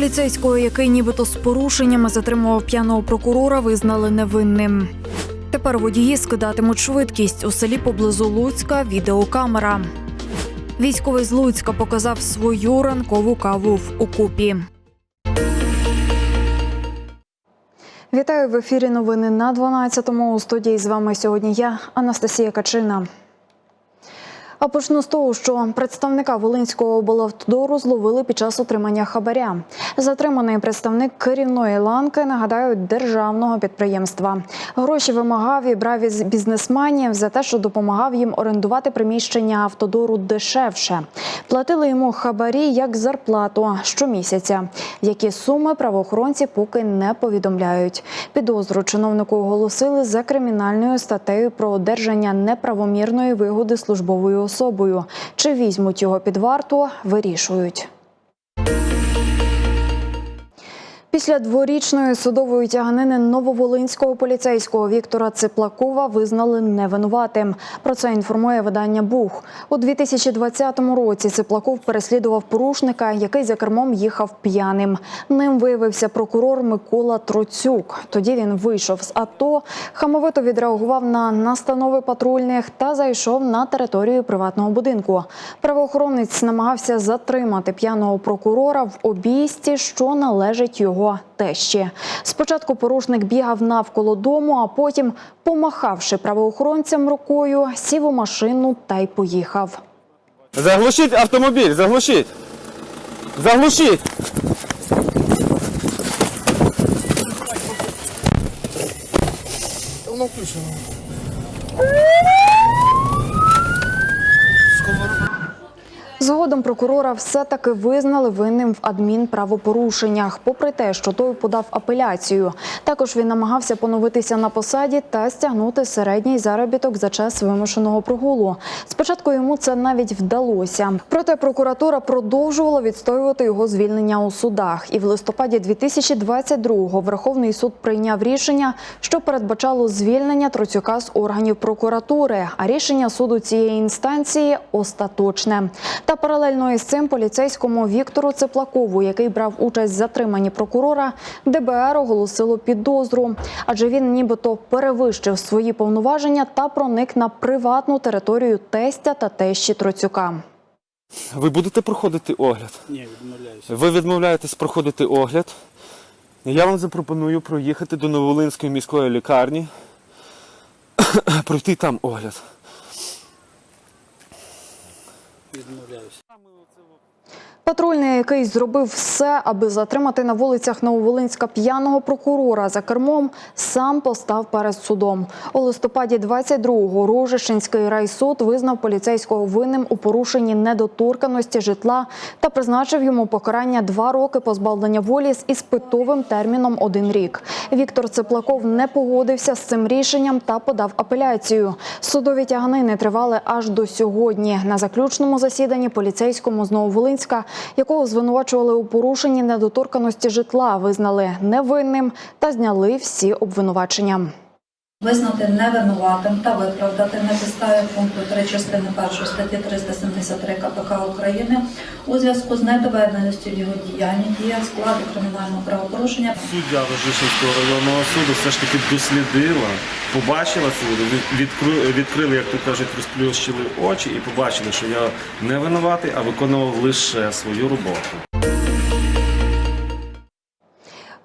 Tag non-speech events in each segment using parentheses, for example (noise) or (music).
Поліцейського, який нібито з порушеннями затримував п'яного прокурора, визнали невинним. Тепер водії скидатимуть швидкість у селі поблизу Луцька. Відеокамера. Військовий з Луцька показав свою ранкову каву в окупі. Вітаю в ефірі. Новини на 12-му. У студії з вами сьогодні я, Анастасія Качина. А почну з того, що представника Волинського облавтодору зловили під час отримання хабаря. Затриманий представник керівної ланки нагадаю державного підприємства. Гроші вимагав і брав із бізнесменів за те, що допомагав їм орендувати приміщення автодору дешевше. Платили йому хабарі як зарплату щомісяця. Які суми правоохоронці поки не повідомляють. Підозру чиновнику оголосили за кримінальною статтею про одержання неправомірної вигоди службовою особою. Чи візьмуть його під варту, вирішують. Після дворічної судової тяганини нововолинського поліцейського Віктора Циплакова визнали невинуватим. Про це інформує видання Бух. У 2020 році Циплаков переслідував порушника, який за кермом їхав п'яним. Ним виявився прокурор Микола Троцюк. Тоді він вийшов з АТО, хамовито відреагував на настанови патрульних та зайшов на територію приватного будинку. Правоохоронець намагався затримати п'яного прокурора в обійсті, що належить його тещі. Спочатку порушник бігав навколо дому, а потім, помахавши правоохоронцям рукою, сів у машину та й поїхав. Заглушіть автомобіль, заглушіть. Заглушіть. Воно включено. Згодом прокурора все-таки визнали винним в адмінправопорушеннях, попри те, що той подав апеляцію. Також він намагався поновитися на посаді та стягнути середній заробіток за час вимушеного прогулу. Спочатку йому це навіть вдалося. Проте прокуратура продовжувала відстоювати його звільнення у судах. І в листопаді 2022-го Верховний суд прийняв рішення, що передбачало звільнення Троцюка з органів прокуратури. А рішення суду цієї інстанції остаточне. Та паралельно із цим поліцейському Віктору Цеплакову, який брав участь в затриманні прокурора, ДБР оголосило підозру, адже він нібито перевищив свої повноваження та проник на приватну територію тестя та тещі Троцюка. Ви будете проходити огляд? Ні, відмовляюся. Ви відмовляєтесь проходити огляд. Я вам запропоную проїхати до Новолинської міської лікарні, (clears throat) пройти там огляд. Відмовляюся. Патрульний, який зробив все, аби затримати на вулицях Нововолинська п'яного прокурора за кермом, сам постав перед судом. У листопаді 22-го Рожищенський райсуд визнав поліцейського винним у порушенні недоторканості житла та призначив йому покарання два роки позбавлення волі з іспитовим терміном один рік. Віктор Цеплаков не погодився з цим рішенням та подав апеляцію. Судові тяганини тривали аж до сьогодні. На заключному засіданні поліцейському з Нововолинська, якого звинувачували у порушенні недоторканості житла, визнали невинним та зняли всі обвинувачення. Визнати невинуватим та виправдати на підставі пункту 3 частини 1 статті 373 КПК України у зв'язку з недоведеністю його діяння дія складу кримінального правопорушення Суддя Рожишинського районного суду все ж таки дослідила, побачила суду, від- відкру- відкрили, як то кажуть, розплющили очі і побачили, що я не винуватий, а виконував лише свою роботу.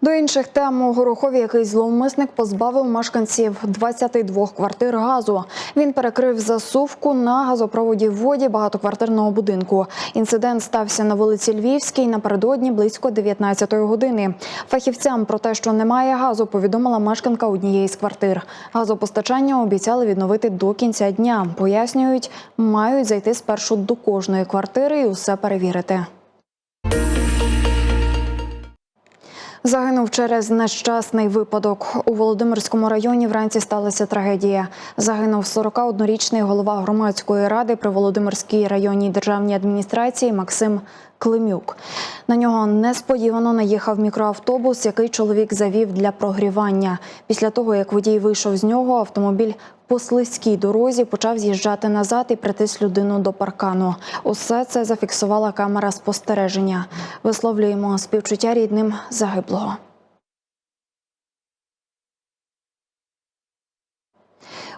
До інших тем у Горохові якийсь зловмисник позбавив мешканців 22 квартир газу. Він перекрив засувку на газопроводі в воді багатоквартирного будинку. Інцидент стався на вулиці Львівській напередодні близько 19-ї години. Фахівцям про те, що немає газу, повідомила мешканка однієї з квартир. Газопостачання обіцяли відновити до кінця дня. Пояснюють, мають зайти спершу до кожної квартири і усе перевірити. Загинув через нещасний випадок. У Володимирському районі вранці сталася трагедія. Загинув 41-річний голова громадської ради при Володимирській районній державній адміністрації Максим Климюк. На нього несподівано наїхав мікроавтобус, який чоловік завів для прогрівання. Після того, як водій вийшов з нього, автомобіль по слизькій дорозі почав з'їжджати назад і притис людину до паркану. Усе це зафіксувала камера спостереження. Висловлюємо співчуття рідним загиблого.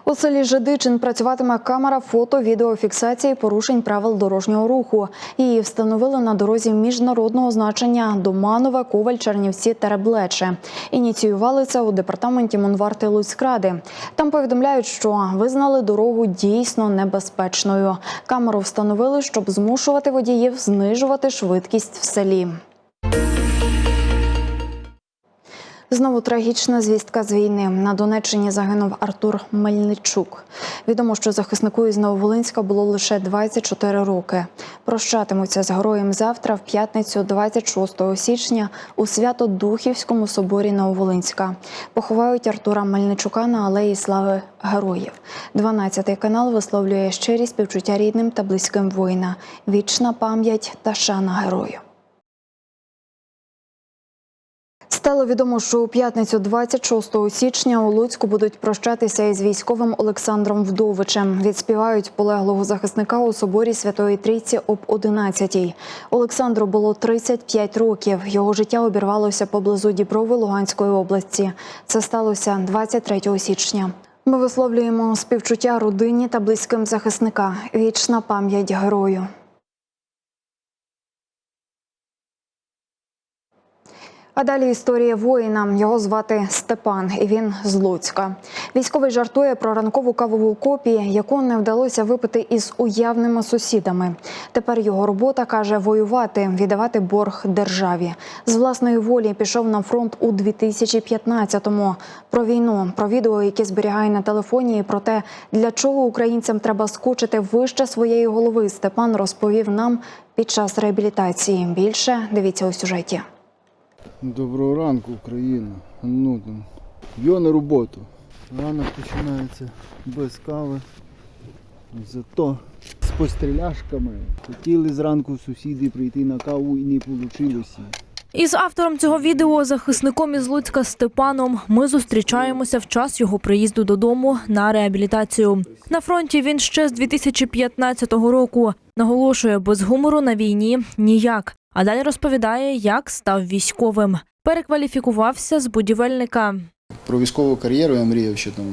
У селі Жидичин працюватиме камера фото-відеофіксації порушень правил дорожнього руху. Її встановили на дорозі міжнародного значення Доманове, Коваль, Чернівці, Тереблече. Ініціювали це у департаменті Монварти Луцькради. Там повідомляють, що визнали дорогу дійсно небезпечною. Камеру встановили, щоб змушувати водіїв знижувати швидкість в селі. Знову трагічна звістка з війни. На Донеччині загинув Артур Мельничук. Відомо, що захиснику із Нововолинська було лише 24 роки. Прощатимуться з героєм завтра, в п'ятницю, 26 січня, у Свято-Духівському соборі Нововолинська. Поховають Артура Мельничука на алеї слави героїв. 12 канал висловлює щирі співчуття рідним та близьким воїна. Вічна пам'ять та шана герою. Стало відомо, що у п'ятницю 26 січня у Луцьку будуть прощатися із військовим Олександром Вдовичем. Відспівають полеглого захисника у соборі Святої Трійці об 11-й. Олександру було 35 років. Його життя обірвалося поблизу Діброви Луганської області. Це сталося 23 січня. Ми висловлюємо співчуття родині та близьким захисника. Вічна пам'ять герою. А далі історія воїна. Його звати Степан, і він з Луцька. Військовий жартує про ранкову кавову копію, яку не вдалося випити із уявними сусідами. Тепер його робота каже воювати, віддавати борг державі. З власної волі пішов на фронт у 2015-му. Про війну, про відео, які зберігає на телефоні, і про те, для чого українцям треба скочити вище своєї голови. Степан розповів нам під час реабілітації. Більше дивіться у сюжеті. Доброго ранку, Україна. Ну там. Йо на роботу. Ранок починається без кави. Зато з постріляшками. Хотіли зранку сусіди прийти на каву і не вийшло. Із автором цього відео, захисником із Луцька Степаном, ми зустрічаємося в час його приїзду додому на реабілітацію. На фронті він ще з 2015 року. Наголошує, без гумору на війні ніяк. А далі розповідає, як став військовим. Перекваліфікувався з будівельника. Про військову кар'єру я мріяв ще там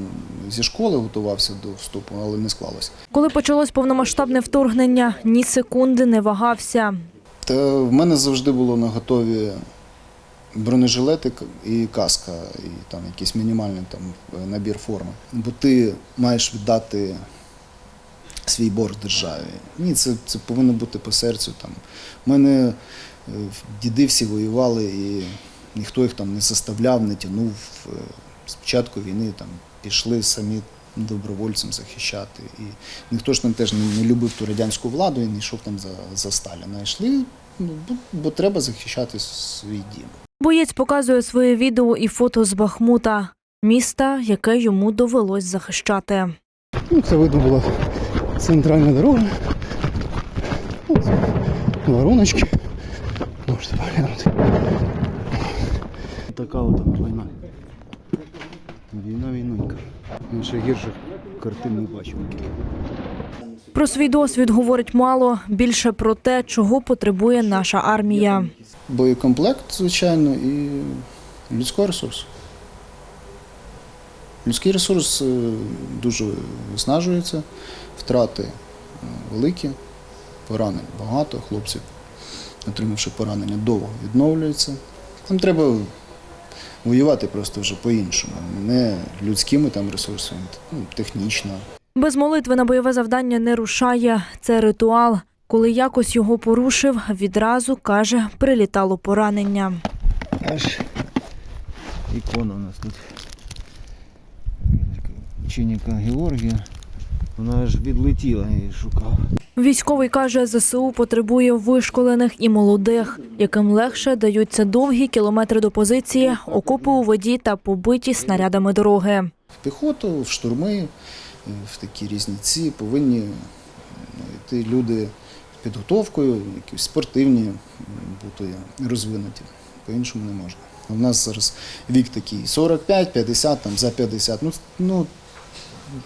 зі школи готувався до вступу, але не склалося. Коли почалось повномасштабне вторгнення, ні секунди не вагався. Та в мене завжди було на готові бронежилети і каска, і там якийсь мінімальний там набір форми. Бо ти маєш віддати свій борг державі. Ні, це, це повинно бути по серцю. Там. У мене е, діди всі воювали, і ніхто їх там не заставляв, не тягнув. Е, З початку війни там пішли самі добровольцем захищати. І ніхто ж там теж не, не любив ту радянську владу і не йшов там за, за Сталіна. Йшли, ну, бо, бо треба захищати свій дім. Боєць показує своє відео і фото з Бахмута, міста, яке йому довелось захищати. Ну, це видно була центральна дорога. Вороночки. Можете поглянути. Така от війна. Війна війнонька. Ще гірших картин не бачив. Про свій досвід говорить мало, більше про те, чого потребує наша армія. Боєкомплект, звичайно, і людського ресурсу. Людський ресурс е, дуже виснажується, втрати е, великі, поранень багато, хлопці, отримавши поранення, довго відновлюються. Там треба воювати просто вже по-іншому, не людськими там ресурсами, ну, технічно. Без молитви на бойове завдання не рушає. Це ритуал. Коли якось його порушив, відразу каже, прилітало поранення. Аж ікона у нас тут. Ученика Георгія. Вона аж відлетіла і шукав. Військовий каже, ЗСУ потребує вишколених і молодих, яким легше даються довгі кілометри до позиції, окопи у воді та побиті снарядами дороги. В піхоту, в штурми, в такі різні ці повинні ну, йти люди з підготовкою, якісь спортивні бути розвинуті. По-іншому не можна. У нас зараз вік такий 45, 50, там за 50. Ну, ну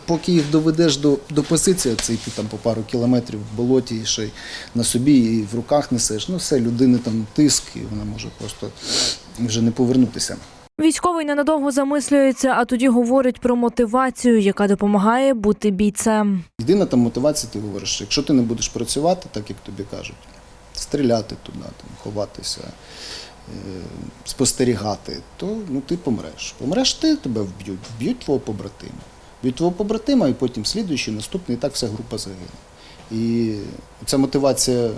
поки їх доведеш до, до позиції, це йти там по пару кілометрів в болоті і ще й на собі і в руках несеш. Ну все, людини там тиск, і вона може просто вже не повернутися. Військовий ненадовго замислюється, а тоді говорить про мотивацію, яка допомагає бути бійцем. Єдина там мотивація, ти говориш, що якщо ти не будеш працювати, так як тобі кажуть, стріляти туди, там, ховатися, е, спостерігати, то ну, ти помреш. Помреш ти, тебе вб'ють, вб'ють твого побратима. Вб'ють твого побратима, і потім слідуючий, наступний, і так вся група загине. І ця мотивація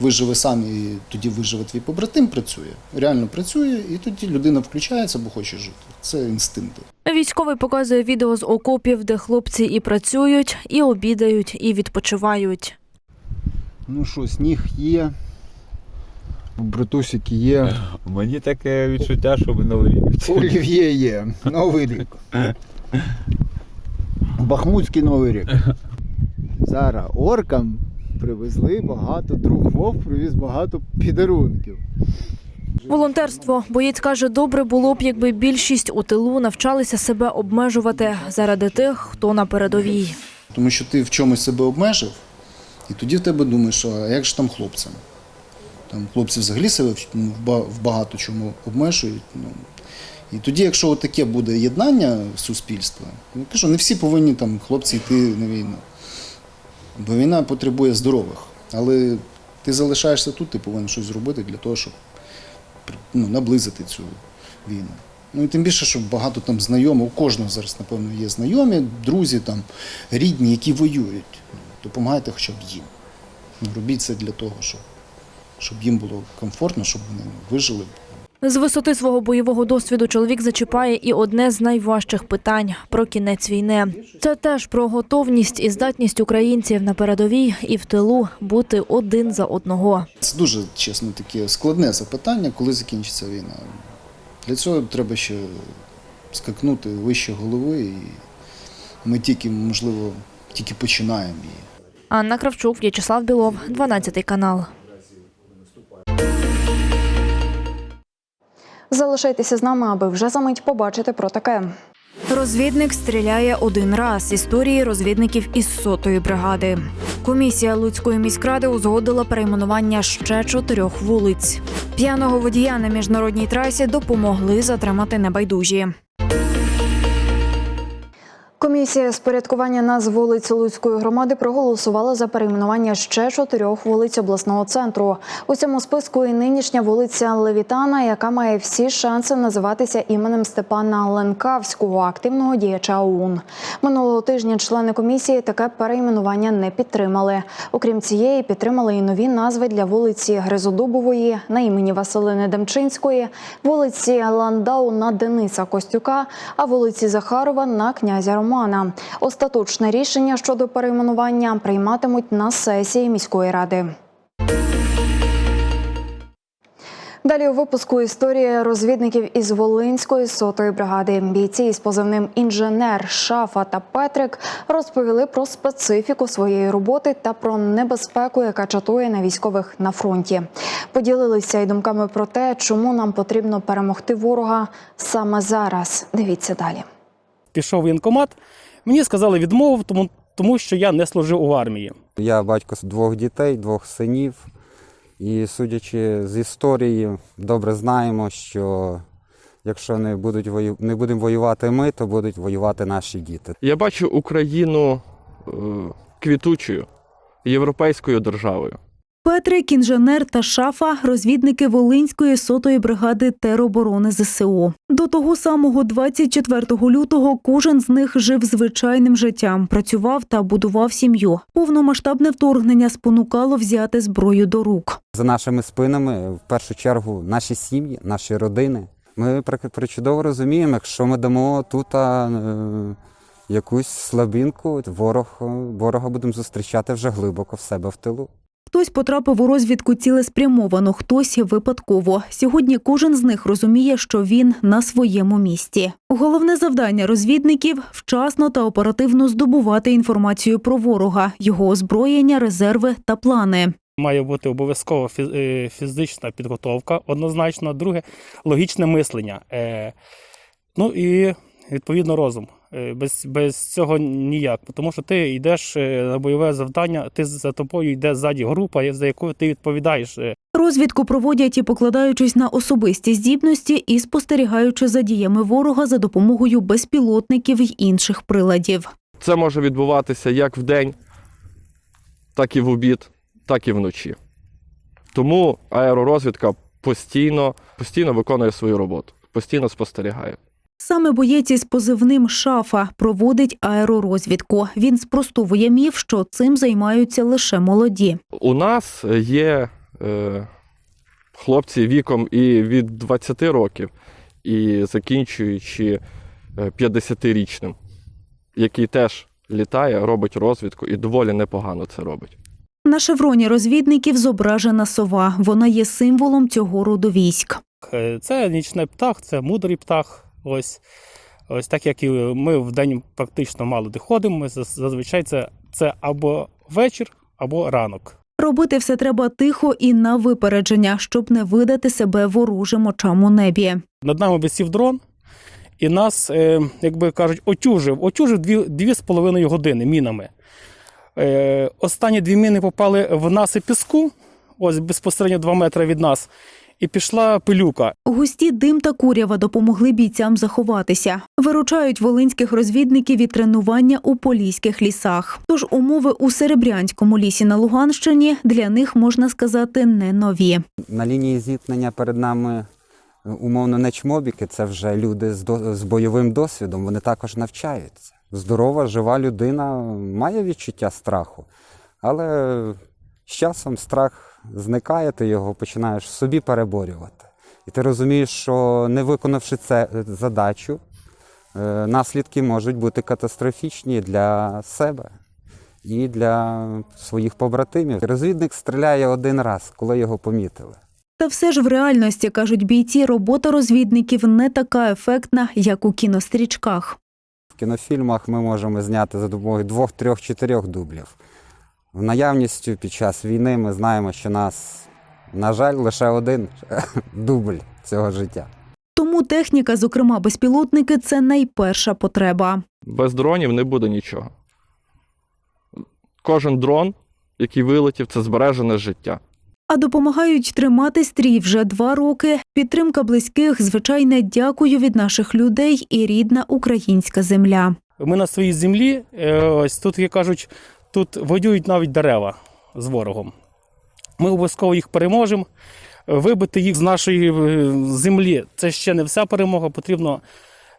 виживе сам, і тоді виживе твій побратим, працює. Реально працює, і тоді людина включається, бо хоче жити. Це інстинкти. Військовий показує відео з окопів, де хлопці і працюють, і обідають, і відпочивають. Ну що, сніг є, братусики є, Мені таке відчуття, що ми новий рік. олів'є є, Новий рік. (laughs) Бахмутський Новий рік. Зараз оркам привезли багато, друг Вов привіз багато підарунків. Волонтерство. Боєць каже, добре було б, якби більшість у тилу навчалися себе обмежувати заради тих, хто на передовій. Тому що ти в чомусь себе обмежив, і тоді в тебе думаєш, а як ж там хлопцям? Там хлопці взагалі себе в багато чому обмежують. Ну. І тоді, якщо таке буде єднання суспільства, я кажу, не всі повинні там хлопці йти на війну. Бо війна потребує здорових. Але ти залишаєшся тут, ти повинен щось зробити для того, щоб ну, наблизити цю війну. Ну і тим більше, що багато там знайомих, у кожного зараз, напевно, є знайомі, друзі, там, рідні, які воюють. Допомагайте хоча б їм. Ну, робіть це для того, щоб, щоб їм було комфортно, щоб вони вижили. З висоти свого бойового досвіду чоловік зачіпає і одне з найважчих питань про кінець війни. Це теж про готовність і здатність українців на передовій і в тилу бути один за одного. Це дуже, чесно, таке складне запитання, коли закінчиться війна. Для цього треба ще скакнути вище голови, і ми тільки, можливо, тільки починаємо її. Анна Кравчук, В'ячеслав Білов, 12 канал. Залишайтеся з нами, аби вже за мить побачити про таке. Розвідник стріляє один раз. Історії розвідників із сотої бригади. Комісія Луцької міськради узгодила перейменування ще чотирьох вулиць. П'яного водія на міжнародній трасі допомогли затримати небайдужі. Комісія з порядкування назв вулиць Луцької громади проголосувала за перейменування ще чотирьох вулиць обласного центру. У цьому списку і нинішня вулиця Левітана, яка має всі шанси називатися іменем Степана Ленкавського, активного діяча ОУН. Минулого тижня члени комісії таке перейменування не підтримали. Окрім цієї, підтримали і нові назви для вулиці Гризодубової на імені Василини Демчинської, вулиці Ландау на Дениса Костюка, а вулиці Захарова на князя Романа. Остаточне рішення щодо перейменування прийматимуть на сесії міської ради. Далі у випуску історія розвідників із Волинської сотої бригади. Бійці із позивним інженер Шафа та Петрик розповіли про специфіку своєї роботи та про небезпеку, яка чатує на військових на фронті. Поділилися й думками про те, чому нам потрібно перемогти ворога саме зараз. Дивіться далі. Пішов в воєнкомат, мені сказали відмову, тому, тому що я не служив у армії. Я батько з двох дітей, двох синів. І судячи з історії, добре знаємо, що якщо не, будуть вою... не будемо воювати ми, то будуть воювати наші діти. Я бачу Україну е, квітучою європейською державою. Петрик, інженер та шафа розвідники Волинської сотої бригади тероборони ЗСУ. До того самого 24 лютого кожен з них жив звичайним життям, працював та будував сім'ю. Повномасштабне вторгнення спонукало взяти зброю до рук. За нашими спинами, в першу чергу, наші сім'ї, наші родини. Ми при- причудово розуміємо, якщо ми дамо тут е, якусь слабінку, ворог, ворога будемо зустрічати вже глибоко в себе в тилу. Хтось потрапив у розвідку цілеспрямовано, хтось випадково. Сьогодні кожен з них розуміє, що він на своєму місці. Головне завдання розвідників вчасно та оперативно здобувати інформацію про ворога, його озброєння, резерви та плани. Має бути обов'язково фі- е, фізична підготовка, однозначно. Друге логічне мислення. Е, Ну і відповідно розум. Е, Без, без цього ніяк. Тому що ти йдеш е, на бойове завдання, ти за тобою йде ззаді група, за якою ти відповідаєш. Е, Розвідку проводять і покладаючись на особисті здібності і спостерігаючи за діями ворога за допомогою безпілотників й інших приладів. Це може відбуватися як вдень, так і в обід, так і вночі. Тому аеророзвідка постійно, постійно виконує свою роботу, постійно спостерігає. Саме боєць із позивним Шафа проводить аеророзвідку. Він спростовує міф, що цим займаються лише молоді. У нас є е, хлопці віком і від 20 років, і закінчуючи е, 50-річним, який теж літає, робить розвідку і доволі непогано це робить. На шевроні розвідників зображена сова. Вона є символом цього роду військ. Е, Це нічний птах, це мудрий птах. Ось, ось так як і ми в день практично мало де ходимо. Ми зазвичай це, це або вечір, або ранок. Робити все треба тихо і на випередження, щоб не видати себе ворожим очам у небі. Над нами висів дрон, і нас, е, як би кажуть, отюжив, отюжив дві, дві з половиною години мінами. Е, останні дві міни попали в насип піску, ось безпосередньо 2 метри від нас, і пішла пилюка. Густі дим та курява допомогли бійцям заховатися. Виручають волинських розвідників від тренування у поліських лісах. Тож умови у Серебрянському лісі на Луганщині для них можна сказати не нові. На лінії зіткнення перед нами е, умовно не чмобіки, це вже люди з, до, з бойовим досвідом, вони також навчаються. Здорова, жива людина має відчуття страху, але з часом страх зникає, ти його починаєш в собі переборювати. І ти розумієш, що не виконавши це е, задачу, е, наслідки можуть бути катастрофічні для себе і для своїх побратимів. Розвідник стріляє один раз, коли його помітили. Та все ж в реальності, кажуть бійці, робота розвідників не така ефектна, як у кінострічках. В кінофільмах ми можемо зняти за допомогою двох, трьох, чотирьох дублів. В наявністю під час війни ми знаємо, що нас, на жаль, лише один (laughs) дубль цього життя. Тому техніка, зокрема безпілотники, це найперша потреба. Без дронів не буде нічого. Кожен дрон, який вилетів, це збережене життя. А допомагають тримати стрій вже два роки. Підтримка близьких, звичайне дякую від наших людей і рідна українська земля. Ми на своїй землі, е, ось тут, як кажуть, тут воюють навіть дерева з ворогом. Ми обов'язково їх переможемо. Вибити їх з нашої е, землі це ще не вся перемога. Потрібно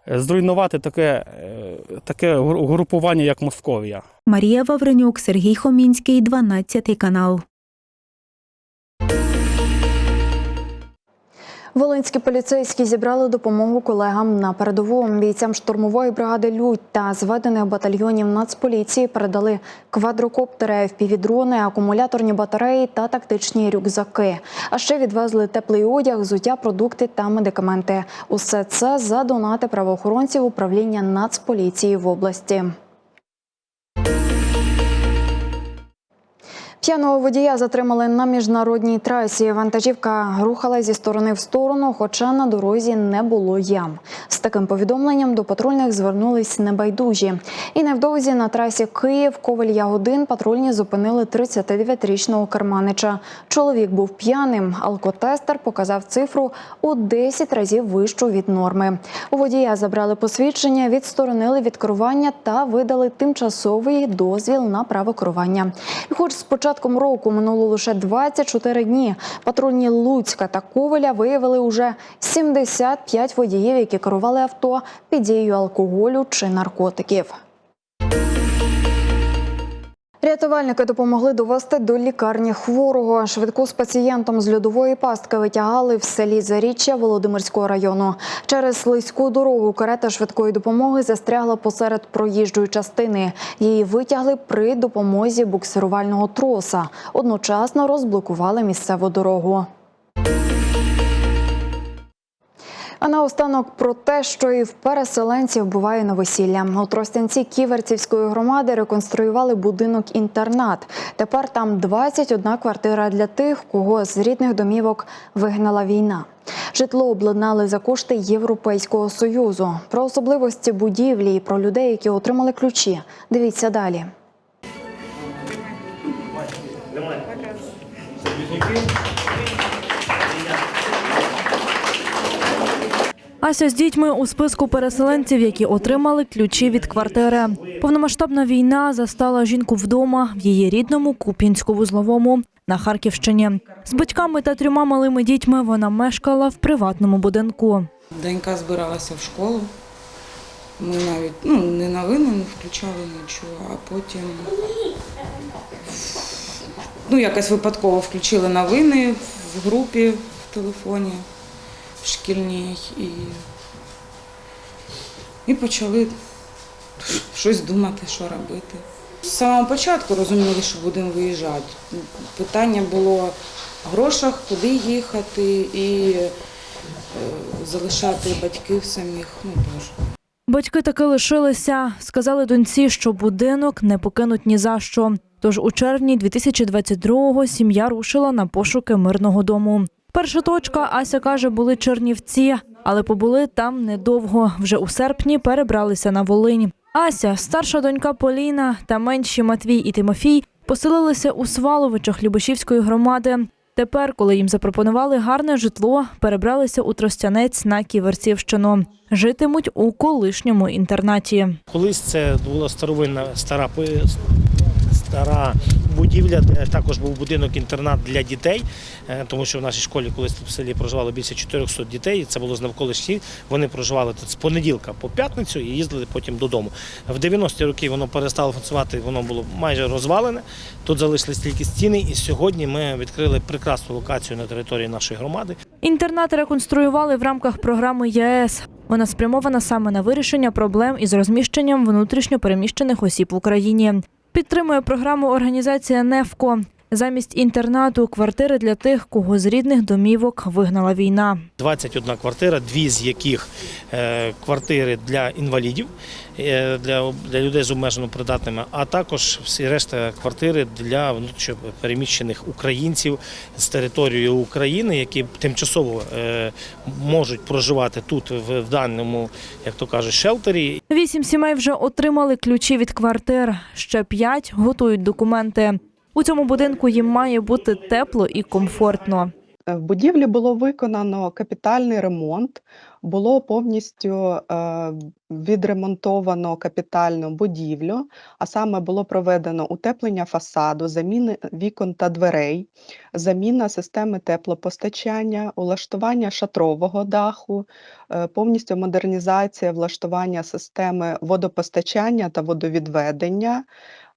е, зруйнувати таке, е, таке групування, як Московія. Марія Вавренюк, Сергій Хомінський, 12 канал. Волинські поліцейські зібрали допомогу колегам на передову. Бійцям штурмової бригади Людь та зведених батальйонів Нацполіції передали квадрокоптери, FPV-дрони, акумуляторні батареї та тактичні рюкзаки. А ще відвезли теплий одяг, взуття, продукти та медикаменти. Усе це за донати правоохоронців управління Нацполіції в області. П'яного водія затримали на міжнародній трасі. Вантажівка рухала зі сторони в сторону, хоча на дорозі не було ям. З таким повідомленням до патрульних звернулись небайдужі. І невдовзі на трасі Київ Коваль Ягодин патрульні зупинили 39-річного керманича. Чоловік був п'яним. Алкотестер показав цифру у 10 разів вищу від норми. У водія забрали посвідчення, відсторонили від керування та видали тимчасовий дозвіл на право керування. І хоч з початком року минуло лише 24 дні, патрульні Луцька та Ковеля виявили уже 75 водіїв, які керували авто під дією алкоголю чи наркотиків. Рятувальники допомогли довести до лікарні хворого. Швидку з пацієнтом з льодової пастки витягали в селі Заріччя Володимирського району. Через слизьку дорогу карета швидкої допомоги застрягла посеред проїжджої частини. Її витягли при допомозі буксирувального троса. Одночасно розблокували місцеву дорогу. А наостанок про те, що і в переселенців буває на весілля. У Тростянці Ківерцівської громади реконструювали будинок-інтернат. Тепер там 21 квартира для тих, кого з рідних домівок вигнала війна. Житло обладнали за кошти Європейського союзу. Про особливості будівлі і про людей, які отримали ключі. Дивіться далі. Ася з дітьми у списку переселенців, які отримали ключі від квартири. Повномасштабна війна застала жінку вдома в її рідному Куп'янську-вузловому на Харківщині. З батьками та трьома малими дітьми вона мешкала в приватному будинку. Донька збиралася в школу. Ми навіть ну, не новини не включали нічого, а потім ну, якось випадково включили новини в групі в телефоні шкільній і, і почали щось думати, що робити. З самого початку розуміли, що будемо виїжджати. Питання було в грошах, куди їхати і е, залишати батьків самих. Ну, теж. Батьки таки лишилися. Сказали доньці, що будинок не покинуть ні за що. Тож у червні 2022-го сім'я рушила на пошуки мирного дому. Перша точка, Ася каже, були Чернівці, але побули там недовго. Вже у серпні перебралися на Волинь. Ася, старша донька Поліна та менші Матвій і Тимофій поселилися у Сваловичах Любашівської громади. Тепер, коли їм запропонували гарне житло, перебралися у Тростянець на Ківерцівщину. Житимуть у колишньому інтернаті. Колись це була старовинна стара стара будівля, де також був будинок-інтернат для дітей, е, тому що в нашій школі колись в селі проживало більше 400 дітей. Це було з навколишніх. Вони проживали тут з понеділка по п'ятницю і їздили потім додому. В 90-ті роки воно перестало функціонувати, воно було майже розвалене. Тут залишились тільки стіни, і сьогодні ми відкрили прекрасну локацію на території нашої громади. Інтернат реконструювали в рамках програми ЄС. Вона спрямована саме на вирішення проблем із розміщенням внутрішньо переміщених осіб в Україні. Підтримує програму організація НЕФКО. Замість інтернату квартири для тих, кого з рідних домівок вигнала війна. 21 квартира, дві з яких е, квартири для інвалідів, е, для, для людей з обмежено придатними, а також всі решта квартири для переміщених українців з території України, які тимчасово е, можуть проживати тут в даному, як то кажуть, шелтері. Вісім сімей вже отримали ключі від квартир. Ще п'ять готують документи. У цьому будинку їм має бути тепло і комфортно. Е, В будівлі було виконано капітальний ремонт, було повністю е, відремонтовано капітальну будівлю, а саме було проведено утеплення фасаду, заміни вікон та дверей, заміна системи теплопостачання, улаштування шатрового даху, е, повністю модернізація влаштування системи водопостачання та водовідведення.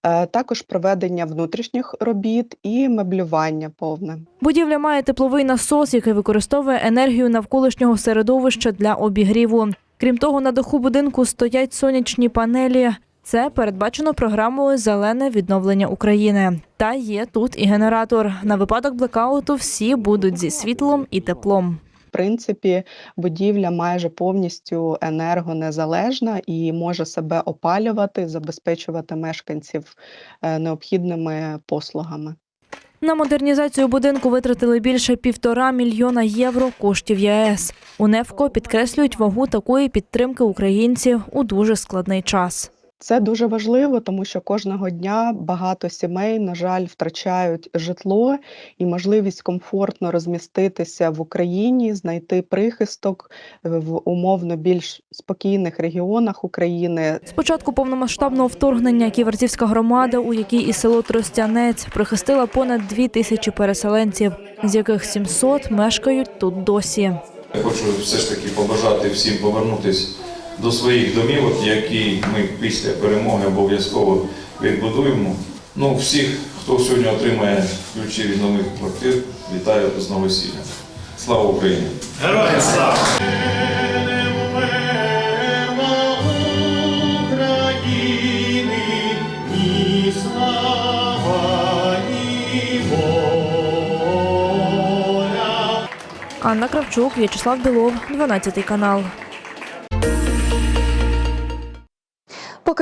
Е, Також проведення внутрішніх робіт і меблювання повне. Будівля має тепловий насос, який використовує енергію навколишнього середовища для обігріву. Крім того, на даху будинку стоять сонячні панелі. Це передбачено програмою Зелене відновлення України. Та є тут і генератор. На випадок блекауту всі будуть зі світлом і теплом. Принципі, будівля майже повністю енергонезалежна і може себе опалювати, забезпечувати мешканців е, необхідними послугами. На модернізацію будинку витратили більше півтора мільйона євро коштів ЄС. У НЕФКО підкреслюють вагу такої підтримки українців у дуже складний час. Це дуже важливо, тому що кожного дня багато сімей, на жаль, втрачають житло і можливість комфортно розміститися в Україні, знайти прихисток в умовно більш спокійних регіонах України. З початку повномасштабного вторгнення Ківерцівська громада, у якій і село Тростянець, прихистила понад дві тисячі переселенців, з яких 700 мешкають тут досі. Я хочу все ж таки побажати всім повернутися до своїх домівок, які ми після перемоги обов'язково відбудуємо. Ну, всіх, хто сьогодні отримає ключі від нових квартир, вітаю з новосіллям. Слава Україні! Героям слава! Анна Кравчук, В'ячеслав Білов, 12 канал.